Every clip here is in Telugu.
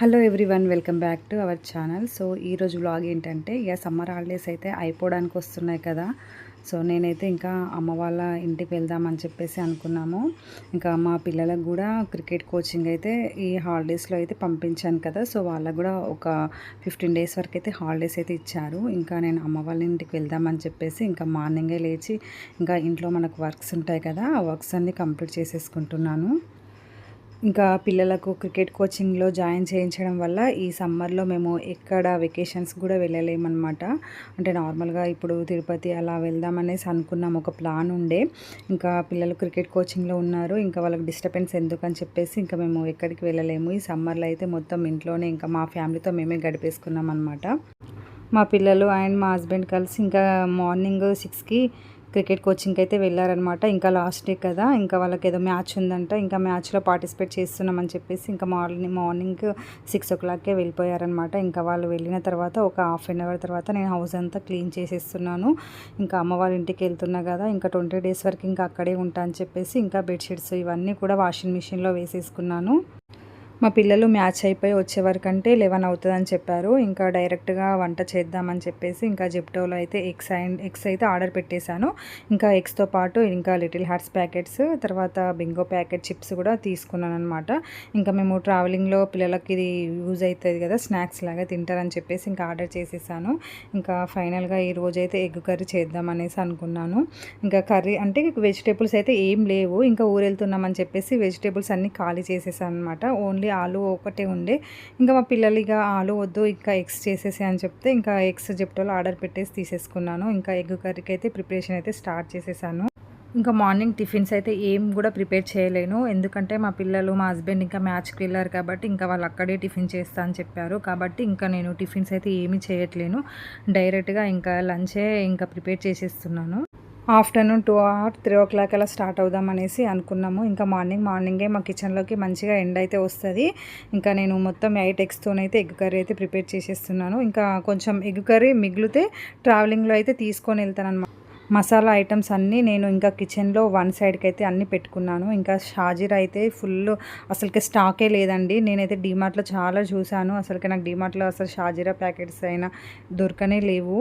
Hello everyone welcome back to our channel so ఈరోజు వ్లాగ్ ఏంటంటే ఇక సమ్మర్ హాలిడేస్ అయితే అయిపోవడానికి వస్తున్నాయి కదా. సో నేనైతే ఇంకా అమ్మ వాళ్ళ ఇంటికి వెళ్దామని చెప్పేసి అనుకున్నాము. ఇంకా మా పిల్లలకు కూడా క్రికెట్ కోచింగ్ అయితే ఈ హాలిడేస్లో అయితే పంపించాను కదా. సో వాళ్ళకు కూడా ఒక ఫిఫ్టీన్ డేస్ వరకు అయితే హాలిడేస్ అయితే ఇచ్చారు. ఇంకా నేను అమ్మ వాళ్ళ ఇంటికి వెళ్దామని చెప్పేసి ఇంకా మార్నింగే లేచి ఇంకా ఇంట్లో మనకు వర్క్స్ ఉంటాయి కదా ఆ వర్క్స్ అన్నీ కంప్లీట్ చేసేసుకుంటున్నాను. ఇంకా పిల్లలకు క్రికెట్ కోచింగ్లో జాయిన్ చేయించడం వల్ల ఈ సమ్మర్లో మేము ఎక్కడ వెకేషన్స్ కూడా వెళ్ళలేమన్నమాట. అంటే నార్మల్గా ఇప్పుడు తిరుపతి అలా వెళ్దామనేసి అనుకున్నాం. ఒక ప్లాన్ ఉండే. ఇంకా పిల్లలు క్రికెట్ కోచింగ్లో ఉన్నారు. ఇంకా వాళ్ళకి డిస్టర్బెన్స్ ఎందుకని చెప్పేసి ఇంకా మేము ఎక్కడికి వెళ్ళలేము. ఈ సమ్మర్లో అయితే మొత్తం ఇంట్లోనే ఇంకా మా ఫ్యామిలీతో మేమే గడిపేసుకున్నాం అనమాట మా పిల్లలు అండ్ మా హస్బెండ్ కలిసి ఇంకా మార్నింగ్ సిక్స్కి క్రికెట్ కోచింగ్కి అయితే వెళ్ళారనమాట ఇంకా లాస్ట్ డే కదా ఇంకా వాళ్ళకి ఏదో మ్యాచ్ ఉందంట ఇంకా మ్యాచ్లో పార్టిసిపేట్ చేస్తున్నామని చెప్పేసి ఇంకా మార్నింగ్ మార్నింగ్ సిక్స్ ఓ క్లాక్కే వెళ్ళిపోయారనమాట ఇంకా వాళ్ళు వెళ్ళిన తర్వాత ఒక హాఫ్ అన్ అవర్ తర్వాత నేను హౌస్ అంతా క్లీన్ చేసేస్తున్నాను. ఇంకా అమ్మ వాళ్ళ ఇంటికి వెళ్తున్నా కదా ఇంకా ట్వంటీ డేస్ వరకు ఇంకా అక్కడే ఉంటా అని చెప్పేసి ఇంకా బెడ్షీట్స్ ఇవన్నీ కూడా వాషింగ్ మిషన్లో వేసేసుకున్నాను. మా పిల్లలు మ్యాచ్ అయిపోయి వచ్చే వరకంటే లెవెన్ అవుతుందని చెప్పారు. ఇంకా డైరెక్ట్గా వంట చేద్దామని చెప్పేసి ఇంకా జిప్టోలో అయితే ఎగ్స్ అండ్ ఎగ్స్ అయితే ఆర్డర్ పెట్టేశాను. ఇంకా ఎగ్స్తో పాటు ఇంకా లిటిల్ హార్ట్స్ ప్యాకెట్స్ తర్వాత బింగో ప్యాకెట్ చిప్స్ కూడా తీసుకున్నాను అనమాట ఇంకా మేము ట్రావెలింగ్లో పిల్లలకి ఇది యూజ్ అవుతుంది కదా స్నాక్స్ లాగా తింటారని చెప్పేసి ఇంకా ఆర్డర్ చేసేసాను. ఇంకా ఫైనల్గా ఈ రోజైతే ఎగ్ కర్రీ చేద్దామనేసి అనుకున్నాను. ఇంకా కర్రీ అంటే వెజిటేబుల్స్ అయితే ఏం లేవు. ఇంకా ఊరెళ్తున్నామని చెప్పేసి వెజిటేబుల్స్ అన్నీ ఖాళీ చేసేసాను అనమాట ఓన్లీ ఆలు ఒకటే ఉండే. ఇంకా మా పిల్లలు ఇక ఆలు వద్దు ఇంకా ఎగ్స్ చేసేసి అని చెప్తే ఇంకా ఎగ్స్ జెప్టోలో ఆర్డర్ పెట్టేసి తీసేసుకున్నాను. ఇంకా ఎగ్ కర్రీకి అయితే ప్రిపరేషన్ అయితే స్టార్ట్ చేసేసాను. ఇంకా మార్నింగ్ టిఫిన్స్ అయితే ఏం కూడా ప్రిపేర్ చేయలేను. ఎందుకంటే మా పిల్లలు మా హస్బెండ్ ఇంకా మ్యాచ్కి వెళ్ళారు కాబట్టి ఇంకా వాళ్ళు అక్కడే టిఫిన్ చేస్తా అని చెప్పారు. కాబట్టి ఇంకా నేను టిఫిన్స్ అయితే ఏమీ చేయట్లేను. డైరెక్ట్గా ఇంకా లంచే ఇంకా ప్రిపేర్ చేసేస్తున్నాను. Afternoon two or three o'clock అలా స్టార్ట్ అవుదాం అనేసి అనుకున్నాము. ఇంకా మార్నింగ్ మార్నింగే మా కిచెన్లోకి మంచిగా ఎండ్ అయితే వస్తుంది. ఇంకా నేను మొత్తం ఎయిట్ ఎగ్స్తోనైతే ఎగ్ కర్రీ అయితే ప్రిపేర్ చేసేస్తున్నాను. ఇంకా కొంచెం ఎగ్ కర్రీ మిగిలితే ట్రావెలింగ్లో అయితే తీసుకొని వెళ్తాను అనమాట మసాలా ఐటమ్స్ అన్నీ నేను ఇంకా కిచెన్లో వన్ సైడ్కి అయితే అన్నీ పెట్టుకున్నాను. ఇంకా షాజీర్ అయితే ఫుల్ అసలుకి స్టాకే లేదండి. నేనైతే డీమార్ట్లో చాలా చూశాను. అసలుకి నాకు డీమార్ట్లో అసలు షాజీరా ప్యాకెట్స్ అయినా దొరకనే లేవు.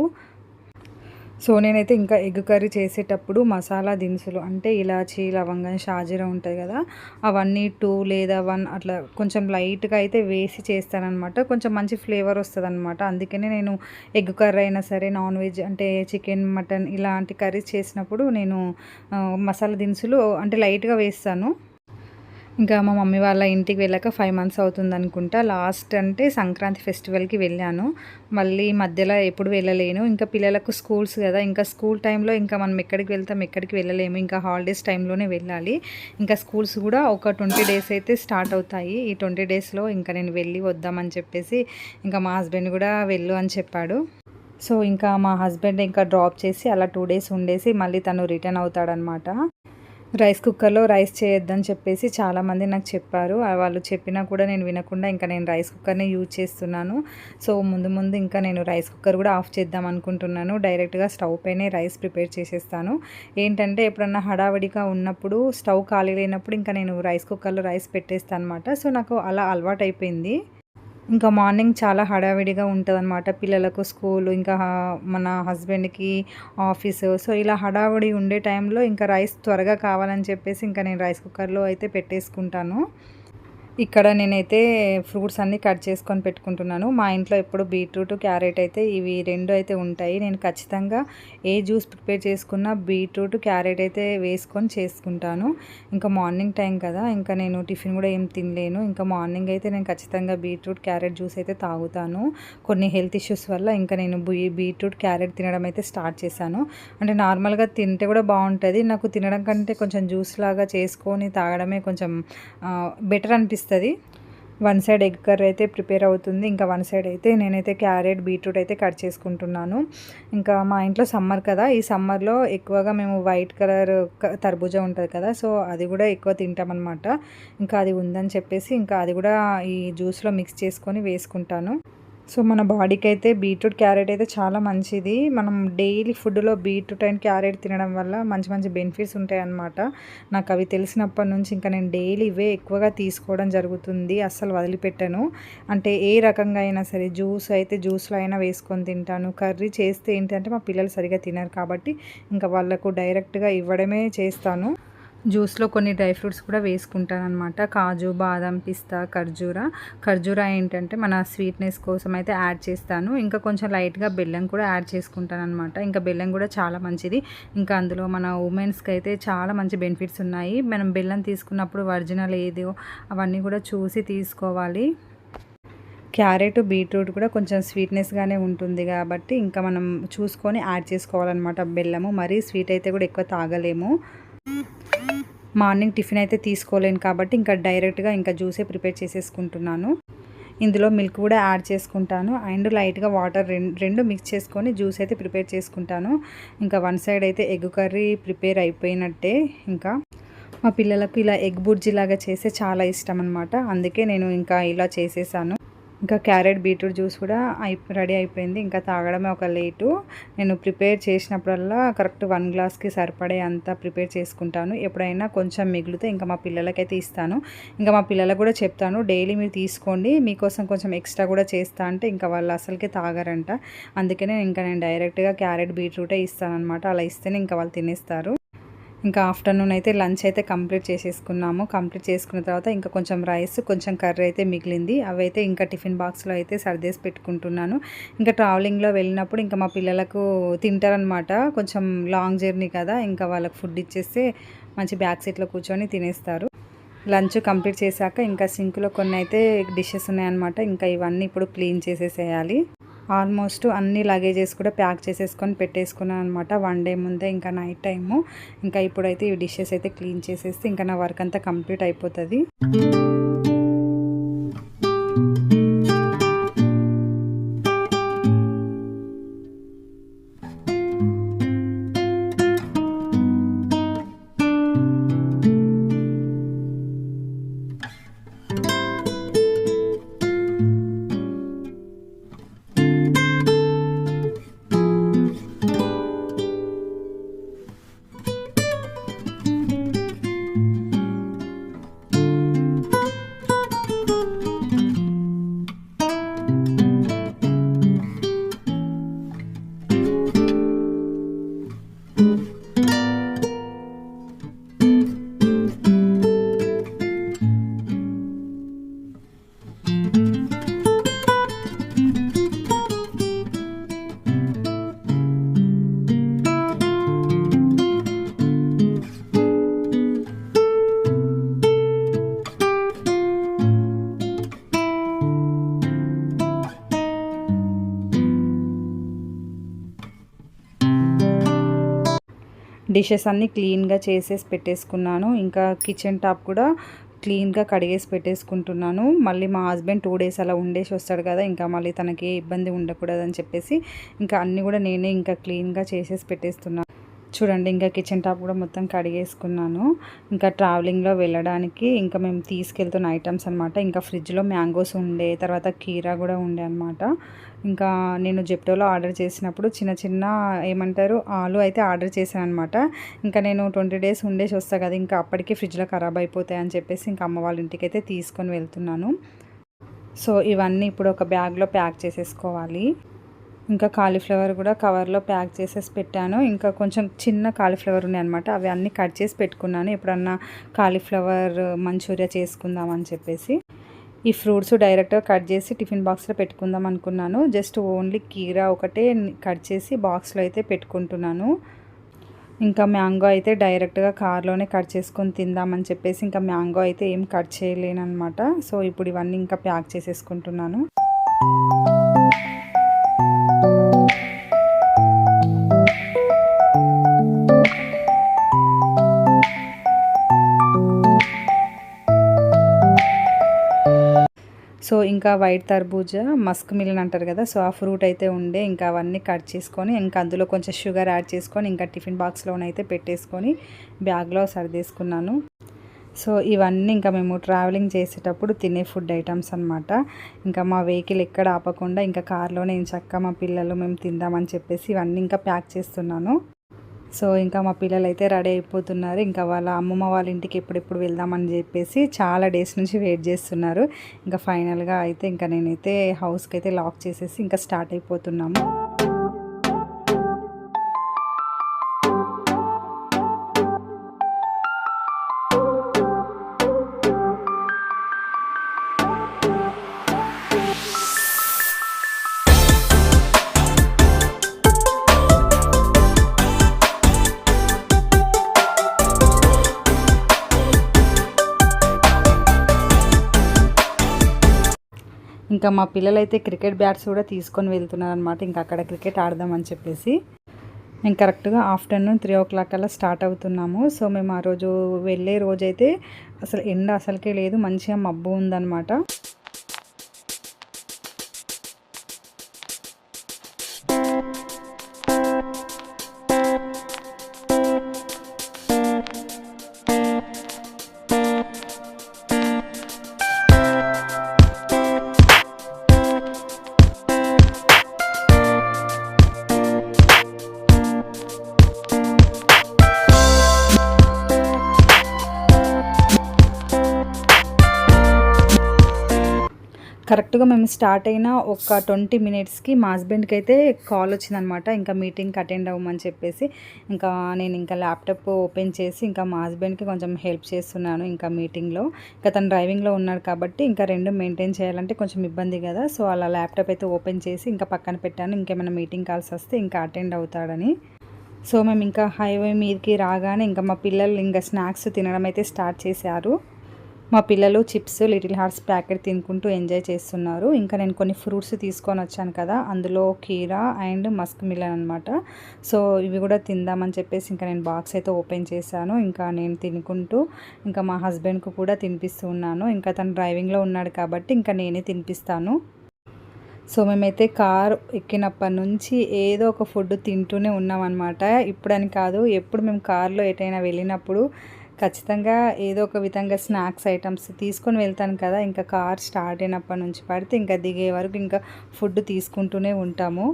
సో నేనైతే ఇంకా ఎగ్ కర్రీ చేసేటప్పుడు మసాలా దినుసులు అంటే ఇలాచీ లవంగం షాజీరా ఉంటాయి కదా అవన్నీ టూ లేదా వన్ అట్లా కొంచెం లైట్గా అయితే వేసి చేస్తానమాట కొంచెం మంచి ఫ్లేవర్ వస్తుంది అనమాట అందుకనే నేను ఎగ్ కర్రీ అయినా సరే నాన్ వెజ్ అంటే చికెన్ మటన్ ఇలాంటి కర్రీస్ చేసినప్పుడు నేను మసాలా దినుసులు అంటే లైట్గా వేస్తాను. ఇంకా మా మమ్మీ వాళ్ళ ఇంటికి వెళ్ళాక ఫైవ్ మంత్స్ అవుతుంది అనుకుంటా. లాస్ట్ అంటే సంక్రాంతి ఫెస్టివల్కి వెళ్ళాను. మళ్ళీ మధ్యలో ఎప్పుడు వెళ్ళలేను. ఇంకా పిల్లలకు స్కూల్స్ కదా ఇంకా స్కూల్ టైంలో ఇంకా మనం ఎక్కడికి వెళ్తాం ఎక్కడికి వెళ్ళలేము. ఇంకా హాలిడేస్ టైంలోనే వెళ్ళాలి. ఇంకా స్కూల్స్ కూడా ఒక ట్వంటీ డేస్ అయితే స్టార్ట్ అవుతాయి. ఈ ట్వంటీ డేస్లో ఇంకా నేను వెళ్ళి వద్దామని చెప్పేసి ఇంకా మా హస్బెండ్ కూడా వెళ్ళు అని చెప్పాడు. సో ఇంకా మా హస్బెండ్ ఇంకా డ్రాప్ చేసి అలా టూ డేస్ ఉండేసి మళ్ళీ తను రిటర్న్ అవుతాడనమాట. రైస్ కుక్కర్లో రైస్ చేయొద్దని చెప్పేసి చాలామంది నాకు చెప్పారు. వాళ్ళు చెప్పినా కూడా నేను వినకుండా ఇంకా నేను రైస్ కుక్కర్ని యూజ్ చేస్తున్నాను. సో ముందు ముందు ఇంకా నేను రైస్ కుక్కర్ కూడా ఆఫ్ చేద్దాం అనుకుంటున్నాను. డైరెక్ట్గా స్టవ్ పైనే రైస్ ప్రిపేర్ చేసేస్తాను. ఏంటంటే ఎప్పుడన్నా హడావడిగా ఉన్నప్పుడు స్టవ్ ఖాళీ లేనప్పుడు ఇంకా నేను రైస్ కుక్కర్లో రైస్ పెట్టేస్తాను అనమాట సో నాకు అలా అలవాటు అయిపోయింది ఇంకా మార్నింగ్ చాలా హడావిడిగా ఉంటుంది అనమాట పిల్లలకు స్కూల్ ఇంకా మన హస్బెండ్కి ఆఫీసు. సో ఇలా హడావిడి ఉండే టైంలో ఇంకా రైస్ త్వరగా కావాలని చెప్పేసి ఇంకా నేను రైస్ కుక్కర్లో అయితే పెట్టేసుకుంటాను. ఇక్కడ నేనైతే ఫ్రూట్స్ అన్నీ కట్ చేసుకొని పెట్టుకుంటున్నాను. మా ఇంట్లో ఎప్పుడు బీట్రూట్ క్యారెట్ అయితే ఇవి రెండు అయితే ఉంటాయి. నేను ఖచ్చితంగా ఏ జ్యూస్ ప్రిపేర్ చేసుకున్నా బీట్రూట్ క్యారెట్ అయితే వేసుకొని చేసుకుంటాను. ఇంకా మార్నింగ్ టైం కదా ఇంకా నేను టిఫిన్ కూడా ఏం తినలేను. ఇంకా మార్నింగ్ అయితే నేను ఖచ్చితంగా బీట్రూట్ క్యారెట్ జ్యూస్ అయితే తాగుతాను. కొన్ని హెల్త్ ఇష్యూస్ వల్ల ఇంకా నేను బీట్రూట్ క్యారెట్ తినడం అయితే స్టార్ట్ చేశాను. అంటే నార్మల్గా తింటే కూడా బాగుంటుంది. నాకు తినడం కంటే కొంచెం జ్యూస్ లాగా చేసుకొని తాగడమే కొంచెం బెటర్ అనిపిస్తుంది. వస్తుంది. వన్ సైడ్ ఎగ్ కర్రీ అయితే ప్రిపేర్ అవుతుంది. ఇంకా వన్ సైడ్ అయితే నేనైతే క్యారెట్ బీట్రూట్ అయితే కట్ చేసుకుంటున్నాను. ఇంకా మా ఇంట్లో సమ్మర్ కదా ఈ సమ్మర్లో ఎక్కువగా మేము వైట్ కలర్ తర్బూజా ఉంటుంది కదా సో అది కూడా ఎక్కువ తింటామన్నమాట. ఇంకా అది ఉందని చెప్పేసి ఇంకా అది కూడా ఈ జ్యూస్లో మిక్స్ చేసుకొని వేసుకుంటాను. సో మన బాడీకి అయితే బీట్రూట్ క్యారెట్ అయితే చాలా మంచిది. మనం డైలీ ఫుడ్లో బీట్రూట్ అండ్ క్యారెట్ తినడం వల్ల మంచి మంచి బెనిఫిట్స్ ఉంటాయి అన్నమాట నాకు అవి తెలిసినప్పటి నుంచి ఇంకా నేను డైలీ ఇవే ఎక్కువగా తీసుకోవడం జరుగుతుంది. అస్సలు వదిలిపెట్టాను. అంటే ఏ రకంగా అయినా సరే జ్యూస్ అయితే జ్యూస్లో అయినా వేసుకొని తింటాను. కర్రీ చేస్తే ఏంటంటే మా పిల్లలు సరిగా తినరు కాబట్టి ఇంకా వాళ్ళకు డైరెక్ట్గా ఇవ్వడమే చేస్తాను. జ్యూస్లో కొన్ని డ్రై ఫ్రూట్స్ కూడా వేసుకుంటాను అనమాట కాజు బాదం పిస్తా ఖర్జూర. ఖర్జూర ఏంటంటే మన స్వీట్నెస్ కోసం అయితే యాడ్ చేస్తాను. ఇంకా కొంచెం లైట్గా బెల్లం కూడా యాడ్ చేసుకుంటాను అనమాట ఇంకా బెల్లం కూడా చాలా మంచిది. ఇంకా అందులో మన ఉమెన్స్కి అయితే చాలా మంచి బెనిఫిట్స్ ఉన్నాయి. మనం బెల్లం తీసుకున్నప్పుడు ఒరిజినల్ ఏదో అవన్నీ కూడా చూసి తీసుకోవాలి. క్యారెట్ బీట్రూట్ కూడా కొంచెం స్వీట్నెస్గానే ఉంటుంది కాబట్టి ఇంకా మనం చూసుకొని యాడ్ చేసుకోవాలన్నమాట బెల్లము. మరీ స్వీట్ అయితే కూడా ఎక్కువ తాగలేము. మార్నింగ్ టిఫిన్ అయితే తీసుకోలేను కాబట్టి ఇంకా డైరెక్ట్గా ఇంకా జ్యూసే ప్రిపేర్ చేసేసుకుంటున్నాను. ఇందులో మిల్క్ కూడా యాడ్ చేసుకుంటాను. అండ్ లైట్గా వాటర్ రెండు రెండు మిక్స్ చేసుకొని జ్యూస్ అయితే ప్రిపేర్ చేసుకుంటాను. ఇంకా వన్ సైడ్ అయితే ఎగ్ కర్రీ ప్రిపేర్ అయిపోయినట్టే ఇంకా. మా పిల్లలకు ఇలా ఎగ్ బుర్జీ లాగా చేస్తే చాలా ఇష్టం అనమాట అందుకే నేను ఇంకా ఇలా చేసేసాను. ఇంకా క్యారెట్ బీట్రూట్ జ్యూస్ కూడా అయి రెడీ అయిపోయింది. ఇంకా తాగడమే ఒక లేటు. నేను ప్రిపేర్ చేసినప్పుడల్లా కరెక్ట్ వన్ గ్లాస్కి సరిపడే అంత ప్రిపేర్ చేసుకుంటాను. ఎప్పుడైనా కొంచెం మిగిలితే ఇంకా మా పిల్లలకైతే ఇస్తాను. ఇంకా మా పిల్లలకు కూడా చెప్తాను డైలీ మీరు తీసుకోండి. మీకోసం కొంచెం ఎక్స్ట్రా కూడా చేస్తా అంటే ఇంకా వాళ్ళు అసలుకి తాగారంట. అందుకనే ఇంకా నేను డైరెక్ట్గా క్యారెట్ బీట్రూటే ఇస్తాను అనమాట అలా ఇస్తేనే ఇంకా వాళ్ళు తినేస్తారు. ఇంకా ఆఫ్టర్నూన్ అయితే లంచ్ అయితే కంప్లీట్ చేసేసుకున్నాము. కంప్లీట్ చేసుకున్న తర్వాత ఇంకా కొంచెం రైస్ కొంచెం కర్రీ అయితే మిగిలింది. అవి అయితే ఇంకా టిఫిన్ బాక్స్లో అయితే సర్దేసి పెట్టుకుంటున్నాను. ఇంకా ట్రావెలింగ్లో వెళ్ళినప్పుడు ఇంకా మా పిల్లలకు తింటారనమాట కొంచెం లాంగ్ జర్నీ కదా ఇంకా వాళ్ళకి ఫుడ్ ఇచ్చేస్తే మంచి బ్యాక్ సీట్లో కూర్చొని తినేస్తారు. లంచ్ కంప్లీట్ చేశాక ఇంకా సింక్లో కొన్ని అయితే డిషెస్ ఉన్నాయన్నమాట. ఇంకా ఇవన్నీ ఇప్పుడు క్లీన్ చేసేసేయాలి. ఆల్మోస్ట్ అన్ని లగేజెస్ కూడా ప్యాక్ చేసేసుకొని పెట్టేసుకున్నాను అనమాట వన్ డే ముందే ఇంకా నైట్ టైము. ఇంకా ఇప్పుడైతే ఈ డిషెస్ అయితే క్లీన్ చేసేస్తే ఇంకా నా వర్క్ అంతా కంప్లీట్ అయిపోతుంది. డిషెస్ అన్నీ క్లీన్గా చేసేసి పెట్టేసుకున్నాను. ఇంకా కిచెన్ టాప్ కూడా క్లీన్గా కడిగేసి పెట్టేసుకుంటున్నాను. మళ్ళీ మా హస్బెండ్ టూ డేస్ అలా ఉండేసి వస్తాడు కదా ఇంకా మళ్ళీ తనకి ఇబ్బంది ఉండకూడదని చెప్పేసి ఇంకా అన్నీ కూడా నేనే ఇంకా క్లీన్గా చేసేసి పెట్టేస్తున్నాను చూడండి ఇంకా కిచెన్ టాప్ కూడా మొత్తం కడిగేసుకున్నాను. ఇంకా ట్రావెలింగ్లో వెళ్ళడానికి ఇంకా మేము తీసుకెళ్తున్న ఐటమ్స్ అనమాట ఇంకా ఫ్రిడ్జ్లో మ్యాంగోస్ ఉండే తర్వాత కీరా కూడా ఉండే అనమాట ఇంకా నేను జెప్టోలో ఆర్డర్ చేసినప్పుడు చిన్న చిన్న ఏమంటారు ఆలు అయితే ఆర్డర్ చేశాను అనమాట ఇంకా నేను ట్వంటీ డేస్ ఉండేసి వస్తాను కదా ఇంకా అప్పటికే ఫ్రిడ్జ్లో ఖరాబ్ అయిపోతాయి అని చెప్పేసి ఇంకా అమ్మ వాళ్ళ ఇంటికి అయితే తీసుకొని వెళ్తున్నాను. సో ఇవన్నీ ఇప్పుడు ఒక బ్యాగ్లో ప్యాక్ చేసేసుకోవాలి. ఇంకా కాలీఫ్లవర్ కూడా కవర్లో ప్యాక్ చేసేసి పెట్టాను. ఇంకా కొంచెం చిన్న కాలీఫ్లవర్ ఉన్నాయి అనమాట అవి అన్నీ కట్ చేసి పెట్టుకున్నాను. ఎప్పుడన్నా కాలీఫ్లవర్ మంచూరియా చేసుకుందాం అని చెప్పేసి. ఈ ఫ్రూట్స్ డైరెక్ట్గా కట్ చేసి టిఫిన్ బాక్స్లో పెట్టుకుందాం అనుకున్నాను. జస్ట్ ఓన్లీ కీరా ఒకటే కట్ చేసి బాక్స్లో అయితే పెట్టుకుంటున్నాను. ఇంకా మ్యాంగో అయితే డైరెక్ట్గా కార్లోనే కట్ చేసుకొని తిందామని చెప్పేసి ఇంకా మ్యాంగో అయితే ఏం కట్ చేయలేను అనమాట సో ఇప్పుడు ఇవన్నీ ఇంకా ప్యాక్ చేసేసుకుంటున్నాను. సో ఇంకా వైట్ తర్బూజా మస్క్ మిలన్ అంటారు కదా సో ఆ ఫ్రూట్ అయితే ఉండే. ఇంకా అవన్నీ కట్ చేసుకొని ఇంకా అందులో కొంచెం షుగర్ యాడ్ చేసుకొని ఇంకా టిఫిన్ బాక్స్లోనైతే పెట్టేసుకొని బ్యాగ్లో సర్దేసుకున్నాను. సో ఇవన్నీ ఇంకా మేము ట్రావెలింగ్ చేసేటప్పుడు తినే ఫుడ్ ఐటమ్స్ అనమాట ఇంకా మా వెహికల్ ఎక్కడ ఆపకుండా ఇంకా కార్లోనే చక్క మా పిల్లలు మేము తిందామని చెప్పేసి ఇవన్నీ ఇంకా ప్యాక్ చేస్తున్నాను. సో ఇంకా మా పిల్లలు అయితే రెడీ అయిపోతున్నారు. ఇంకా వాళ్ళ అమ్మమ్మ వాళ్ళ ఇంటికి ఎప్పుడెప్పుడు వెళ్దామని చెప్పేసి చాలా డేస్ నుంచి వెయిట్ చేస్తున్నారు. ఇంకా ఫైనల్గా అయితే ఇంకా నేనైతే హౌస్కి అయితే లాక్ చేసేసి ఇంకా స్టార్ట్ అయిపోతున్నాము. ఇంకా మా పిల్లలైతే క్రికెట్ బ్యాట్స్ కూడా తీసుకొని వెళ్తున్నారు అనమాట ఇంకా అక్కడ క్రికెట్ ఆడదామని చెప్పేసి. మేము కరెక్ట్గా ఆఫ్టర్నూన్ త్రీ ఓ క్లాక్ అలా స్టార్ట్ అవుతున్నాము. సో మేము ఆ రోజు వెళ్ళే రోజైతే అసలు ఎండ అసలుకే లేదు. మంచిగా మబ్బు ఉందన్నమాట. స్టార్ట్ అయిన ఒక ట్వంటీ మినిట్స్కి మా హస్బెండ్కి అయితే కాల్ వచ్చిందనమాట. ఇంకా మీటింగ్కి అటెండ్ అవ్వమని చెప్పేసి ఇంకా నేను ఇంకా ల్యాప్టాప్ ఓపెన్ చేసి ఇంకా మా హస్బెండ్కి కొంచెం హెల్ప్ చేస్తున్నాను ఇంకా మీటింగ్లో. ఇంకా తను డ్రైవింగ్లో ఉన్నాడు కాబట్టి ఇంకా రెండు మెయింటైన్ చేయాలంటే కొంచెం ఇబ్బంది కదా. సో అలా ల్యాప్టాప్ అయితే ఓపెన్ చేసి ఇంకా పక్కన పెట్టాను. ఇంకేమైనా మీటింగ్ కాల్స్ వస్తే ఇంకా అటెండ్ అవుతాడని. సో మేము ఇంకా హైవే మీదకి రాగానే ఇంకా మా పిల్లలు ఇంకా స్నాక్స్ తినడం అయితే స్టార్ట్ చేశారు. మా పిల్లలు చిప్స్ లిటిల్ హార్ట్స్ ప్యాకెట్ తినుకుంటూ ఎంజాయ్ చేస్తున్నారు. ఇంకా నేను కొన్ని ఫ్రూట్స్ తీసుకొని వచ్చాను కదా అందులో కీరా అండ్ మస్క్ మిలన్ అనమాట సో ఇవి కూడా తిందామని చెప్పేసి ఇంకా నేను బాక్స్ అయితే ఓపెన్ చేశాను. ఇంకా నేను తినుకుంటూ ఇంకా మా హస్బెండ్కు కూడా తినిపిస్తూ ఉన్నాను. ఇంకా తను డ్రైవింగ్లో ఉన్నాడు కాబట్టి ఇంకా నేనే తినిపిస్తాను. సో మేమైతే కార్ ఎక్కినప్పటి నుంచి ఏదో ఒక ఫుడ్ తింటూనే ఉన్నామన్నమాట. ఇప్పుడని కాదు ఎప్పుడు మేము కార్లో ఎటైనా వెళ్ళినప్పుడు ఖచ్చితంగా ఏదో ఒక విధంగా స్నాక్స్ ఐటమ్స్ తీసుకొని వెళ్తాను కదా ఇంకా కార్ స్టార్ట్ అయినప్పటి నుంచి పడితే ఇంకా దిగే వరకు ఇంకా ఫుడ్ తీసుకుంటూనే ఉంటాము.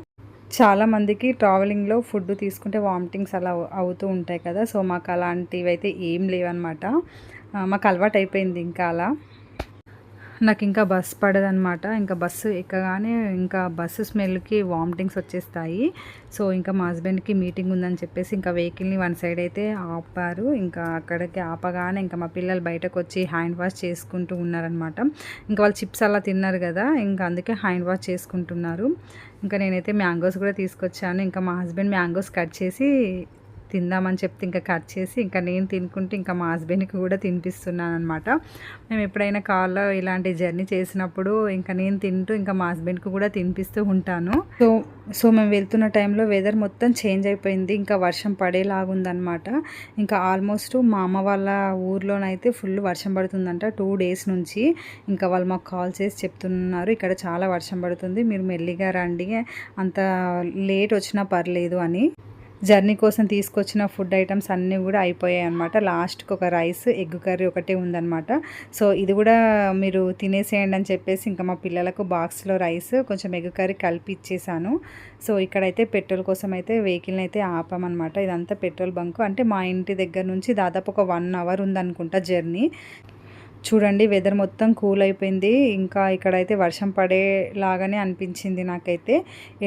చాలామందికి ట్రావెలింగ్లో ఫుడ్ తీసుకుంటే వామిటింగ్స్ అలా అవుతూ ఉంటాయి కదా సో మాకు అలాంటివి అయితే ఏం లేవన్నమాట. మాకు అలవాటు అయిపోయింది ఇంకా అలా. నాకు ఇంకా బస్ పడదనమాట. ఇంకా బస్సు ఎక్కగానే ఇంకా బస్సు స్మెల్కి వామిటింగ్స్ వచ్చేస్తాయి. సో ఇంకా మా హస్బెండ్కి మీటింగ్ ఉందని చెప్పేసి ఇంకా వెహికల్ని వన్ సైడ్ అయితే ఆపారు. ఇంకా అక్కడికి ఆపగానే ఇంకా మా పిల్లలు బయటకు వచ్చి హ్యాండ్ వాష్ చేసుకుంటూ ఉన్నారనమాట. ఇంకా వాళ్ళు చిప్స్ అలా తిన్నారు కదా ఇంకా అందుకే హ్యాండ్ వాష్ చేసుకుంటున్నారు. ఇంకా నేనైతే మ్యాంగోస్ కూడా తీసుకొచ్చాను. ఇంకా మా హస్బెండ్ మ్యాంగోస్ కట్ చేసి తిందామని చెప్తే ఇంకా కట్ చేసి ఇంకా నేను తినుకుంటూ ఇంకా మా హస్బెండ్కి కూడా తినిపిస్తున్నాను అనమాట మేము ఎప్పుడైనా కార్లో ఇలాంటి జర్నీ చేసినప్పుడు ఇంకా నేను తింటూ ఇంకా మా హస్బెండ్కి కూడా తినిపిస్తూ ఉంటాను. సో సో మేము వెళ్తున్న టైంలో వెదర్ మొత్తం చేంజ్ అయిపోయింది. ఇంకా వర్షం పడేలాగుందనమాట ఇంకా ఆల్మోస్ట్ మా అమ్మ వాళ్ళ ఊర్లోనైతే ఫుల్ వర్షం పడుతుందంట టూ డేస్ నుంచి. ఇంకా వాళ్ళు మాకు కాల్ చేసి చెప్తున్నారు ఇక్కడ చాలా వర్షం పడుతుంది మీరు మెల్లిగా రండి అంత లేట్ వచ్చినా పర్లేదు అని. జర్నీ కోసం తీసుకొచ్చిన ఫుడ్ ఐటమ్స్ అన్నీ కూడా అయిపోయాయి అనమాట లాస్ట్కి ఒక రైస్ ఎగ్ కర్రీ ఒకటే ఉందనమాట సో ఇది కూడా మీరు తినేసేయండి అని చెప్పేసి ఇంకా మా పిల్లలకు బాక్స్లో రైస్ కొంచెం ఎగ్ కర్రీ కలిపి ఇచ్చేసాను. సో ఇక్కడైతే పెట్రోల్ కోసం అయితే వెహికల్ని అయితే ఆపామన్నమాట. ఇదంతా పెట్రోల్ బంక్. అంటే మా ఇంటి దగ్గర నుంచి దాదాపు ఒక వన్ అవర్ ఉందనుకుంటా జర్నీ. చూడండి వెదర్ మొత్తం కూల్ అయిపోయింది. ఇంకా ఇక్కడైతే వర్షం పడేలాగానే అనిపించింది నాకైతే.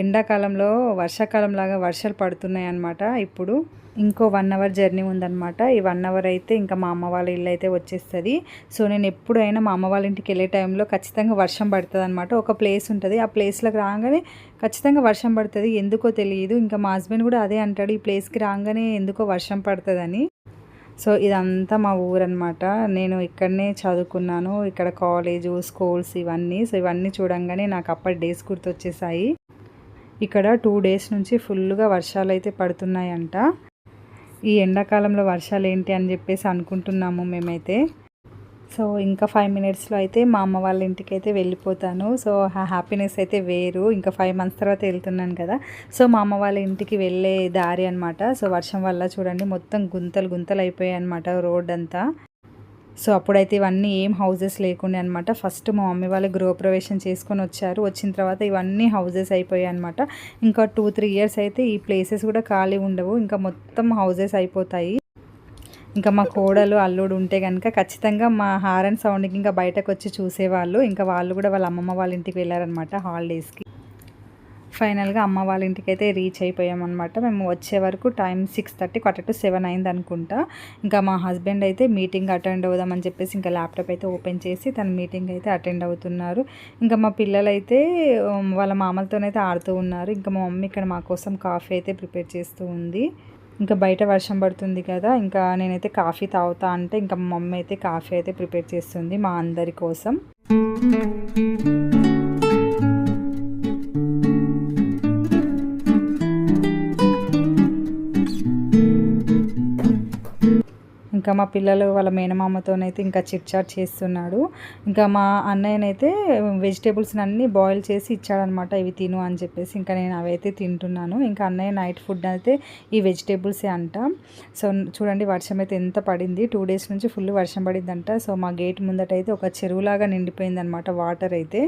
ఎండాకాలంలో వర్షాకాలం లాగా వర్షాలు పడుతున్నాయి అనమాట ఇప్పుడు. ఇంకో వన్ అవర్ జర్నీ ఉందన్నమాట. ఈ వన్ అవర్ అయితే ఇంకా మా అమ్మ వాళ్ళ ఇల్లు అయితే వచ్చేస్తుంది. సో నేను ఎప్పుడైనా మా అమ్మ వాళ్ళ ఇంటికి వెళ్ళే టైంలో ఖచ్చితంగా వర్షం పడుతుంది అనమాట ఒక ప్లేస్ ఉంటుంది. ఆ ప్లేస్లోకి రాగానే ఖచ్చితంగా వర్షం పడుతుంది. ఎందుకో తెలియదు. ఇంకా మా హస్బెండ్ కూడా అదే అంటాడు. ఈ ప్లేస్కి రాగానే ఎందుకో వర్షం పడుతుందని. సో ఇదంతా మా ఊరనమాట నేను ఇక్కడనే చదువుకున్నాను. ఇక్కడ కాలేజు స్కూల్స్ ఇవన్నీ. సో ఇవన్నీ చూడంగానే నాకు అప్పటి డేస్ గుర్తొచ్చేసాయి. ఇక్కడ టూ డేస్ నుంచి ఫుల్గా వర్షాలు అయితే పడుతున్నాయంట. ఈ ఎండాకాలంలో వర్షాలు ఏంటి అని చెప్పేసి అనుకుంటున్నాము మేమైతే. సో ఇంకా ఫైవ్ మినిట్స్లో అయితే మా అమ్మ వాళ్ళ ఇంటికి అయితే వెళ్ళిపోతాను. సో ఆ హ్యాపీనెస్ అయితే వేరు. ఇంకా ఫైవ్ మంత్స్ తర్వాత వెళ్తున్నాను కదా. సో మా అమ్మ వాళ్ళ ఇంటికి వెళ్ళే దారి అనమాట సో వర్షం వల్ల చూడండి మొత్తం గుంతలు గుంతలు అయిపోయాయి అనమాట రోడ్ అంతా. సో అప్పుడైతే ఇవన్నీ ఏం హౌజెస్ లేకుండే అనమాట ఫస్ట్ మా మమ్మీ వాళ్ళు గృహప్రవేశం చేసుకొని వచ్చారు. వచ్చిన తర్వాత ఇవన్నీ హౌజెస్ అయిపోయాయి అనమాట ఇంకా టూ త్రీ ఇయర్స్ అయితే ఈ ప్లేసెస్ కూడా ఖాళీ ఉండవు. ఇంకా మొత్తం హౌజెస్ అయిపోతాయి. ఇంకా మా కోడలు అల్లుడు ఉంటే కనుక ఖచ్చితంగా మా హారన్ సౌండ్కి ఇంకా బయటకు వచ్చి చూసేవాళ్ళు. ఇంకా వాళ్ళు కూడా వాళ్ళ అమ్మమ్మ వాళ్ళ ఇంటికి వెళ్ళారనమాట హాలిడేస్కి. ఫైనల్గా అమ్మ వాళ్ళ ఇంటికి అయితే రీచ్ అయిపోయామన్నమాట. మేము వచ్చే వరకు time six thirty quarter to seven అయింది అనుకుంటా. ఇంకా మా హస్బెండ్ అయితే మీటింగ్ అటెండ్ అవుదామని చెప్పేసి ఇంకా ల్యాప్టాప్ అయితే ఓపెన్ చేసి తన మీటింగ్ అయితే అటెండ్ అవుతున్నారు. ఇంకా మా పిల్లలు అయితే వాళ్ళ మామలతోనైతే ఆడుతూ ఉన్నారు. ఇంకా మా మమ్మీ ఇక్కడ మా కోసం కాఫీ అయితే ప్రిపేర్ చేస్తూ ఉంది. ఇంకా బయట వర్షం పడుతుంది కదా ఇంకా నేనైతే కాఫీ తాగుతా అంటే ఇంకా మా మమ్మీ అయితే కాఫీ అయితే ప్రిపేర్ చేస్తుంది మా అందరి కోసం. ఇంకా మా పిల్లలు వాళ్ళ మేనమామతోనైతే ఇంకా చిట్ చాట్ చేస్తున్నాడు. ఇంకా మా అన్నయ్యనైతే వెజిటేబుల్స్ అన్నీ బాయిల్ చేసి ఇచ్చాడనమాట ఇవి తిను అని చెప్పేసి ఇంకా నేను అవైతే తింటున్నాను. ఇంకా అన్నయ్య నైట్ ఫుడ్ అయితే ఈ వెజిటేబుల్సే అంట. సో చూడండి వర్షం అయితే ఎంత పడింది. టూ డేస్ నుంచి ఫుల్ వర్షం పడిందంట. సో మా గేట్ ముందట అయితే ఒక చెరువులాగా నిండిపోయింది అనమాట వాటర్ అయితే.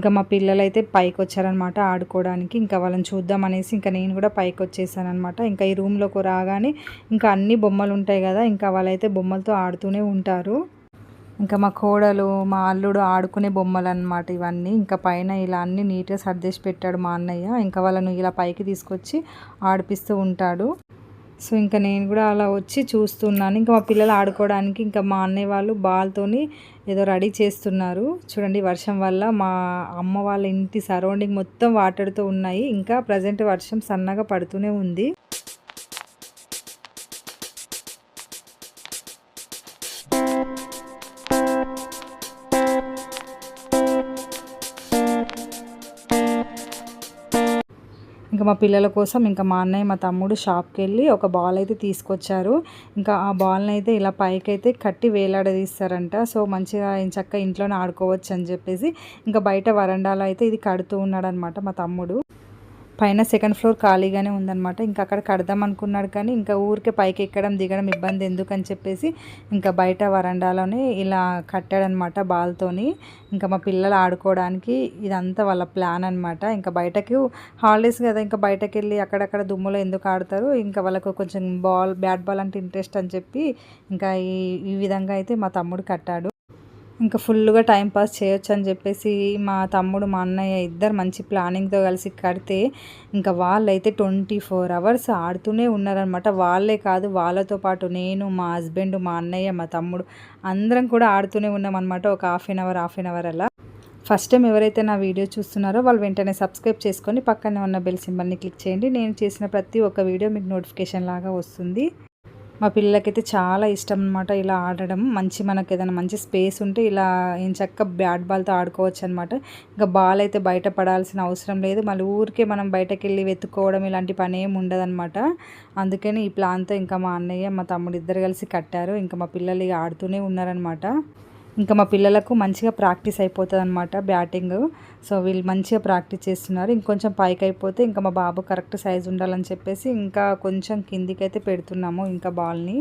ఇంకా మా పిల్లలు అయితే పైకి వచ్చారనమాట ఆడుకోవడానికి. ఇంకా వాళ్ళని చూద్దాం అనేసి ఇంకా నేను కూడా పైకి వచ్చేసాను అనమాట ఇంకా ఈ రూమ్లోకి రాగానే ఇంకా అన్ని బొమ్మలు ఉంటాయి కదా ఇంకా వాళ్ళైతే బొమ్మలతో ఆడుతూనే ఉంటారు. ఇంకా మా కోడలు మా అల్లుడు ఆడుకునే బొమ్మలు అనమాట ఇవన్నీ. ఇంకా పైన ఇలా అన్ని నీట్గా సర్దేసి పెట్టాడు మా అన్నయ్య. ఇంకా వాళ్ళను ఇలా పైకి తీసుకొచ్చి ఆడిపిస్తూ ఉంటాడు. సో ఇంకా నేను కూడా అలా వచ్చి చూస్తున్నాను. ఇంకా మా పిల్లలు ఆడుకోవడానికి ఇంకా మా అన్నయ్య వాళ్ళు బాల్తోని ఏదో రెడీ చేస్తున్నారు. చూడండి వర్షం వల్ల మా అమ్మ వాళ్ళ ఇంటి సరౌండింగ్ మొత్తం వాటర్తో ఉన్నాయి. ఇంకా ప్రజెంట్ వర్షం సన్నగా పడుతూనే ఉంది. ఇంకా మా పిల్లల కోసం ఇంకా మా అన్నయ్య మా తమ్ముడు షాప్కి వెళ్ళి ఒక బాల్ అయితే తీసుకొచ్చారు. ఇంకా ఆ బాల్ని అయితే ఇలా పైకి అయితే కట్టి వేలాడదీస్తారంట. సో మంచిగా చక్క ఇంట్లోనే ఆడుకోవచ్చు అని చెప్పేసి ఇంకా బయట వరండాలో అయితే ఇది కడుతూ ఉన్నాడనమాట మా తమ్ముడు. పైన సెకండ్ ఫ్లోర్ ఖాళీగానే ఉందన్నమాట. ఇంకా అక్కడ కడదాం అనుకున్నాడు కానీ ఇంకా ఊరికే పైకి ఎక్కడం దిగడం ఇబ్బంది ఎందుకని చెప్పేసి ఇంకా బయట వరండాలోనే ఇలా కట్టాడనమాట బాల్తోని. ఇంకా మా పిల్లలు ఆడుకోవడానికి ఇదంతా వాళ్ళ ప్లాన్ అనమాట ఇంకా బయటకు హాలిడేస్ కదా ఇంకా బయటకు వెళ్ళి అక్కడక్కడ దుమ్ములో ఎందుకు ఆడతారు? ఇంకా వాళ్ళకు కొంచెం బాల్ బ్యాట్ బాల్ అంటే ఇంట్రెస్ట్ అని చెప్పి ఇంకా ఈ ఈ విధంగా అయితే మా తమ్ముడు కట్టాడు. ఇంకా ఫుల్గా టైంపాస్ చేయొచ్చు అని చెప్పేసి మా తమ్ముడు మా అన్నయ్య ఇద్దరు మంచి ప్లానింగ్తో కలిసి కడితే ఇంకా వాళ్ళైతే ట్వంటీ ఫోర్ అవర్స్ ఆడుతూనే ఉన్నారనమాట. వాళ్ళే కాదు వాళ్ళతో పాటు నేను మా హస్బెండ్ మా అన్నయ్య మా తమ్ముడు అందరం కూడా ఆడుతూనే ఉన్నాం అనమాట ఒక half an hour half an hour అలా. ఫస్ట్ టైం ఎవరైతే నా వీడియో చూస్తున్నారో వాళ్ళు వెంటనే సబ్స్క్రైబ్ చేసుకొని పక్కనే ఉన్న బెల్ సింబల్ని క్లిక్ చేయండి. నేను చేసిన ప్రతి ఒక్క వీడియో మీకు నోటిఫికేషన్ లాగా వస్తుంది. మా పిల్లలకైతే చాలా ఇష్టం అనమాట ఇలా ఆడడం. మంచి మనకి ఏదైనా మంచి స్పేస్ ఉంటే ఇలా ఏం చక్క బ్యాట్ బాల్తో ఆడుకోవచ్చు అనమాట ఇంకా బాల్ అయితే బయట పడాల్సిన అవసరం లేదు. మళ్ళీ ఊరికే మనం బయటకు వెళ్ళి వెతుక్కోవడం ఇలాంటి పని ఏమి ఉండదన్నమాట. అందుకని ఈ ప్లాన్తో ఇంకా మా అన్నయ్య మా తమ్ముడు ఇద్దరు కలిసి కట్టారు. ఇంకా మా పిల్లలు ఇక ఆడుతూనే ఉన్నారనమాట ఇంకా మా పిల్లలకు మంచిగా ప్రాక్టీస్ అయిపోతుంది అనమాట బ్యాటింగ్. సో వీళ్ళు మంచిగా ప్రాక్టీస్ చేస్తున్నారు. ఇంకొంచెం పైకి అయిపోతే ఇంకా మా బాబు కరెక్ట్ సైజ్ ఉండాలని చెప్పేసి ఇంకా కొంచెం కిందికి అయితే పెడుతున్నాము ఇంకా బాల్ని.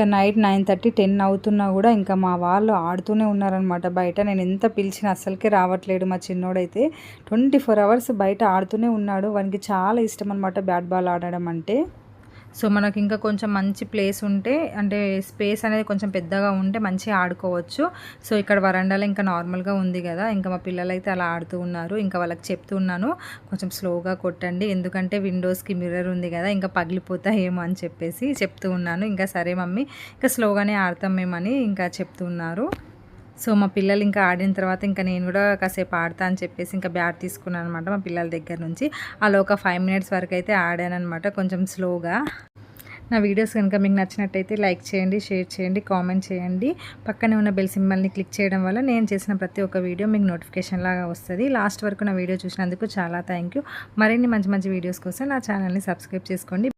ఇంకా నైట్ నైన్ థర్టీ టెన్ అవుతున్నా కూడా ఇంకా మా వాళ్ళు ఆడుతూనే ఉన్నారనమాట బయట నేను ఎంత పిలిచినా అస్సలకే రావట్లేడు మా చిన్నోడైతే. ట్వంటీ ఫోర్ అవర్స్ బయట ఆడుతూనే ఉన్నాడు. వానికి చాలా ఇష్టం అనమాట బ్యాట్ బాల్ ఆడడం అంటే. సో మనకి ఇంకా కొంచెం మంచి ప్లేస్ ఉంటే అంటే స్పేస్ అనేది కొంచెం పెద్దగా ఉంటే మంచిగా ఆడుకోవచ్చు. సో ఇక్కడ వరండాలో ఇంకా నార్మల్గా ఉంది కదా ఇంకా మా పిల్లలు అయితే అలా ఆడుతూ ఉన్నారు. ఇంకా వాళ్ళకి చెప్తున్నాను కొంచెం స్లోగా కొట్టండి ఎందుకంటే విండోస్కి మిర్రర్ ఉంది కదా ఇంకా పగిలిపోతాయేమో అని చెప్పేసి చెప్తూ ఉన్నాను. ఇంకా సరే మమ్మీ ఇంకా స్లోగానే ఆడతాం మేమని ఇంకా చెప్తున్నారు సో మా పిల్లలు ఇంకా ఆడిన తర్వాత ఇంకా నేను కూడా కాసేపు ఆడతా అని చెప్పేసి ఇంకా బ్యాట్ తీసుకున్నాను అనమాట మా పిల్లల దగ్గర నుంచి. అలా ఒక ఫైవ్ మినిట్స్ వరకు అయితే ఆడానమాట కొంచెం స్లోగా. నా వీడియోస్ కనుక మీకు నచ్చినట్టయితే లైక్ చేయండి షేర్ చేయండి కామెంట్ చేయండి. పక్కనే ఉన్న బెల్ సింబల్ని క్లిక్ చేయడం వల్ల నేను చేసిన ప్రతి ఒక్క వీడియో మీకు నోటిఫికేషన్ లాగా వస్తుంది. లాస్ట్ వరకు నా వీడియో చూసినందుకు చాలా థ్యాంక్ యూ. మరిన్ని మంచి మంచి వీడియోస్ కోసం నా ఛానల్ని సబ్స్క్రైబ్ చేసుకోండి.